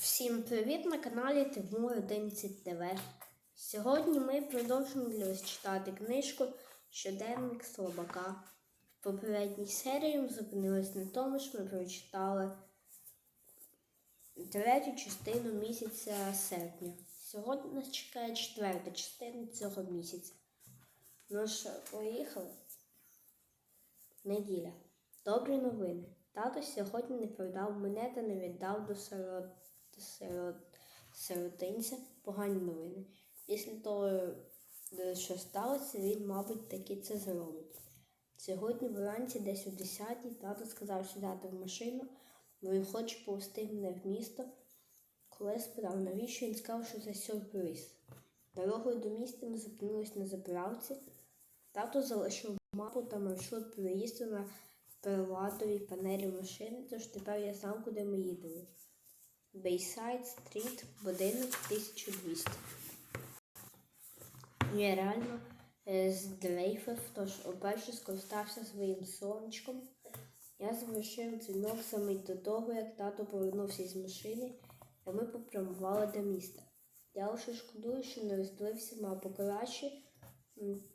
Всім привіт на каналі Тимур 11 ТВ. Сьогодні ми продовжуємо для вас читати книжку Щоденник Слабака. В попередній серії ми зупинились на тому, що ми прочитали третю частину місяця серпня. Сьогодні нас чекає четверта частина цього місяця. Ну що, поїхали? Неділя. Добрі новини. Тато сьогодні не продав мене та не віддав до сирот, сиротинця. Погані новини. Після того, е, що сталося, він, мабуть, таки це зробить. Сьогодні вранці, десь о 10-й, тато сказав сідати в машину, бо він хоче повести мене в місто. Коли я спитав, навіщо він сказав, що це сюрприз. Дорогою до міста ми зупинились на заправці. Тато залишив мапу та маршрут переїзду на переладовій панелі машини, тож тепер я знав, куди ми їдемо. Бейсайд стріт, будинок 1200. Я реально е, здрейфив, тож уперше скористався своїм сонечком. Я завершив дзвінок саме до того, як тато повернувся з машини, і ми попрямували до міста. Я лише шкодую, що не роздивився мапу краще,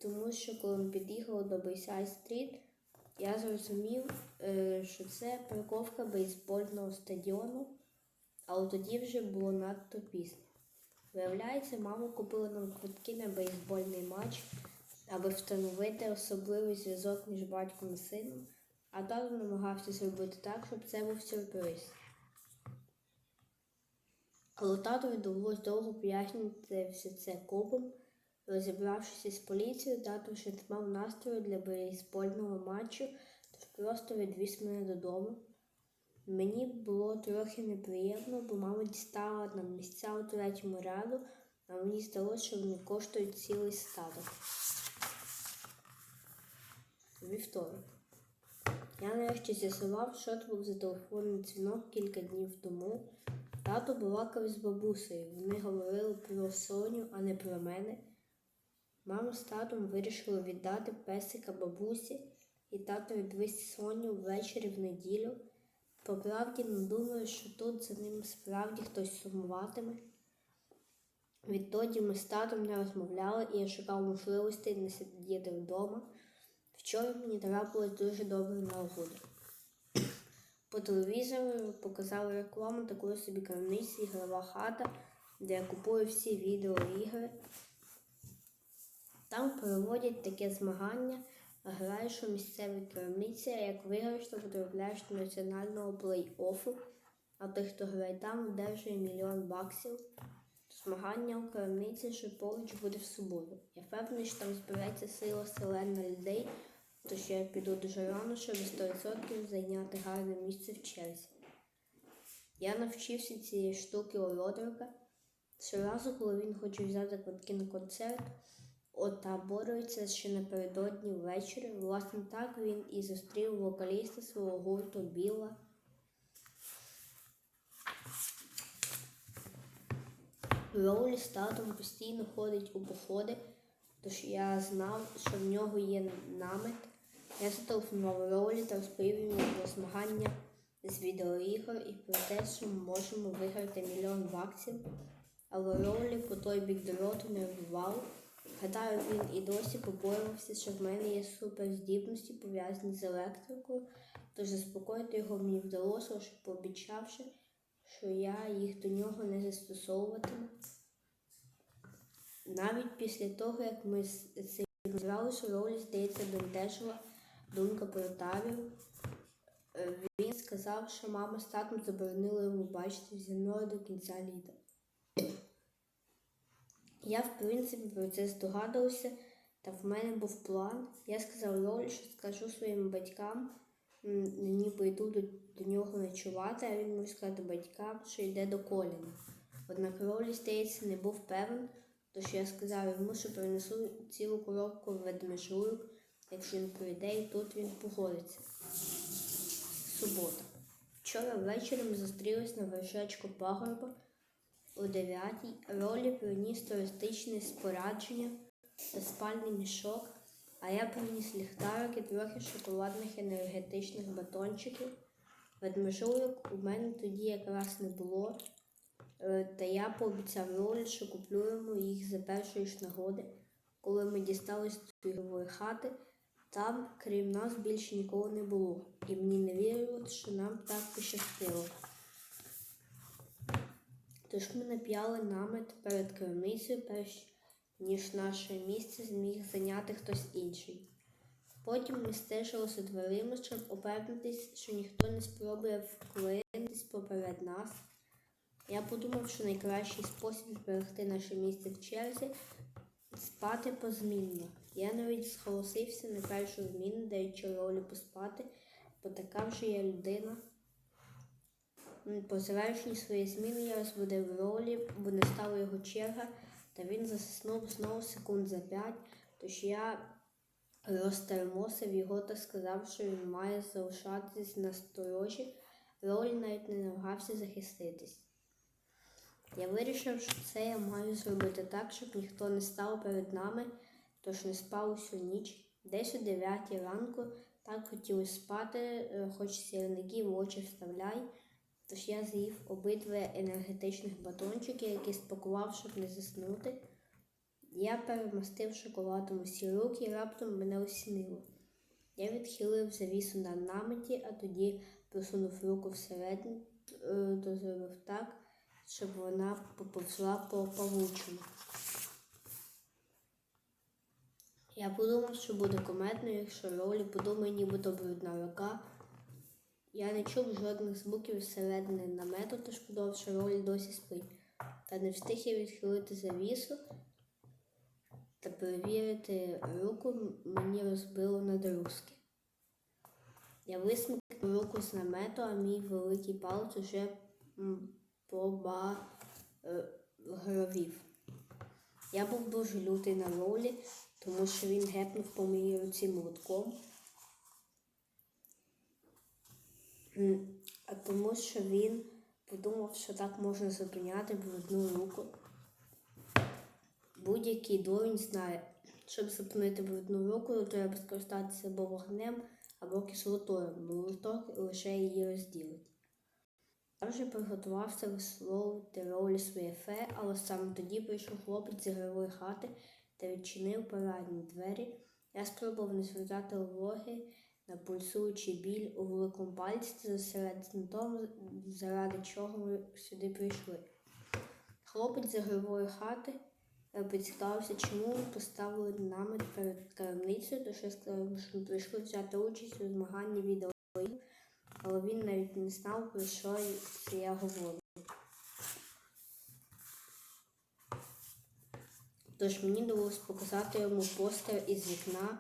тому що коли ми під'їхали до Бейсайд стріт, я зрозумів, е, що це парковка бейсбольного стадіону, але тоді вже було надто пізно. Виявляється, мама купила нам квитки на бейсбольний матч, аби встановити особливий зв'язок між батьком і сином, а тато намагався зробити так, щоб це був сюрприз. Але татові довелось довго пояснювати все це копом. Розібравшись із поліцією, тато вже не мав настрою для бейсбольного матчу, тож просто відвіз мене додому. Мені було трохи неприємно, бо мама дістала нам місця у третьому ряду, а мені здалося, що вони коштують цілий статок. Вівторок. Я нарешті з'ясував, що це був за телефонний дзвінок кілька днів тому. Тато балакав з бабусею. Вони говорили про Соню, а не про мене. Мама з татом вирішили віддати песика бабусі, і тато відвіз Соню ввечері в неділю. По правді не думаю, що тут за ним справді хтось сумуватиме. Відтоді ми з татом не розмовляли, і я шукав можливостей не сидіти вдома. Вчора мені трапилась дуже добра нагода. По телевізору показали рекламу такої собі крамниці ігрова хата, де я купую всі відеоігри. Там проводять таке змагання, граєш у місцевій крамниці, а як виграєш, то потрапляєш до національного плей-оффу, а той, хто грає там, одержує мільйон баксів. Змагання у крамниці, що поруч буде в суботу. Я впевнений, що там збереться сила селена людей, тож я піду дуже рано, щоб 100% зайняти гарне місце в черзі. Я навчився цієї штуки у Родрика. Щоразу, коли він хоче взяти квитки на концерт, отаборюється ще напередодні ввечері. Власне так він і зустрів вокаліста свого гурту Біла. Роулі з татом постійно ходить у походи, тож я знав, що в нього є намет. Я зателефонував Роулі та розповів йому про змагання з відеоігор і про те, що ми можемо виграти мільйон баксів. Але Роулі по той бік дроту не вбивав. Гадаю, він і досі побоювався, що в мене є суперздібності, пов'язані з електрикою, тож заспокоїти його мені вдалося, лише пообіцявши, що я їх до нього не застосовуватиму. Навіть після того, як ми з цим розібралися, Роулі, здається, бентежила думка про Тавію. Е, Він сказав, що мама з татом заборонили йому бачити зі мною до кінця літа. Я, в принципі, про це здогадувався, та в мене був план. Я сказав Ролі, що скажу своїм батькам, ніби йду до, до нього ночувати, а він може сказати батькам, що йде до Коліна. Однак Ролі, здається, не був певен, тож я сказав йому, що принесу цілу коробку ведмежуйок, якщо він прийде, і тут він погодиться. Субота. Вчора ввечері ми зустрілись на вершечку пагорба о 9 Ролі приніс туристичне спорядження та спальний мішок, а я приніс ліхтарик і трохи шоколадних енергетичних батончиків. Ведмежуйок у мене тоді якраз не було, Е, Та я пообіцяв Ролі, що куплю йому їх за першої ж нагоди. Коли ми дістались до ігрової хати, там, крім нас, більше нікого не було. І мені не вірилось, що нам так пощастило. Тож ми нап'яли намет перед крамницею, перш ніж наше місце зміг зайняти хтось інший. Потім ми стежили за дверима, щоб упевнитись, що ніхто не спробує вклинитись поперед нас. Я подумав, що найкращий спосіб зберегти наше місце в черзі спати позмінно. Я навіть зголосився на першу зміну, даючи ролі поспати, бо така вже я людина. По завершенні своєї зміни я розбудив ролі, бо не стала його черга, та він заснув знову секунд за п'ять, тож я розтермосив його та сказав, що він має залишатись на сторожі. Ролі навіть не намагався захиститись. Я вирішив, що це я маю зробити так, щоб ніхто не став перед нами, тож не спав усю ніч. Десь о 9 ранку так хотілося спати, е, хоч сірники в очі вставляй. Тож я з'їв обидва енергетичних батончики, які спакував, щоб не заснути. Я перемастив шоколадом усі руки і раптом мене осінило. Я відхилив завісу на наметі, а тоді просунув руку всередину, е, то зробив так, щоб вона поповзла по павучому. Я подумав, що буде кометно, якщо ролі подумає, нібито брудна рука. Я не чув жодних звуків зсередини намету, тож подумав, що ролі досі спить. Та не встиг я відхилити завісу та перевірити руку мені розбило на друзки. Я висмикнув руку з намету, а мій великий палець уже побагровів. Я був дуже лютий на ролі, тому що він гепнув по моїй руці молотком. М, А тому що він подумав, що так можна зупиняти брудну руку. Будь-який дурень знає, щоб зупинити брудну руку, треба скористатися або вогнем, або кислотою, бо молоток лише її розділить. Я вже приготувався висловити ролі своє фе, але саме тоді прийшов хлопець з ігрової хати та відчинив парадні двері. Я спробував не звертати уваги на пульсуючий біль у великому пальці на тому, заради чого ми сюди прийшли. Хлопець з ігрової хати е, поцікавився, чому поставили намет перед крамницею, тож я сказав, що ми прийшли взяти участь у змаганні відеоігр, але він навіть не знав, про що я говорю. Тож мені довелося показати йому постер із вікна,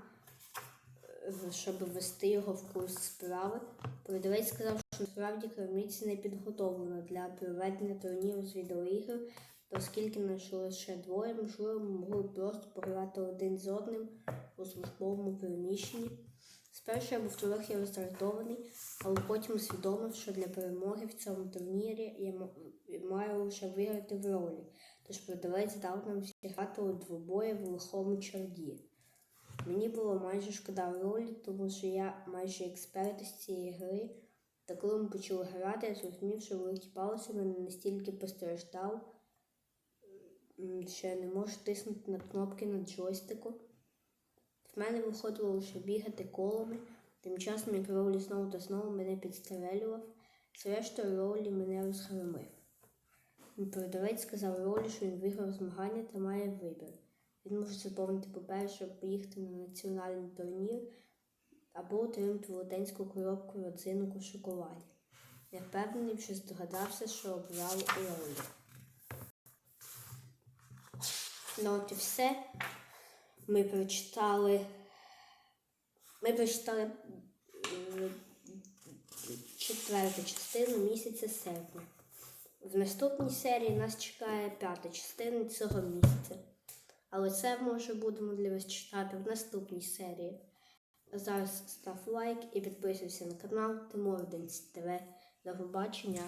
щоб ввести його в курс справи. Продавець сказав, що насправді крамниця не підготовлена для проведення турніру з відеоігр, оскільки нас лише двоє, можливо, могли просто пограти один з одним у службовому приміщенні. Спершу я був трохи роздратований, але потім усвідомив, що для перемоги в цьому турнірі я маю лише виграти в ролі. Тож продавець дав нам зіграти у двобої в лихому чарді. Мені було майже шкода ролі, тому що я майже експерт із цієї гри. Та коли ми почали грати, я зрозумів, що великий палець мене настільки постраждав, що я не можу тиснути на кнопки на джойстику. В мене виходило лише бігати колами, тим часом як Ролі знову та знову мене підстрелював, зрештою Ролі мене розгромив. Продавець сказав Ролі, що він виграв змагання та має вибір. Він може заповнити папер, щоб поїхати на національний турнір, або отримати велетенську коробку родзинок у шоколаді. Я впевнений, що здогадався, що обрав Ролі. Ну от і все. Ми прочитали. Ми прочитали четверту частину місяця серпня. В наступній серії нас чекає п'ята частина цього місяця. Але це може будемо для вас читати в наступній серії. А зараз став лайк і підписуйся на канал Тимурденць ТВ. До побачення!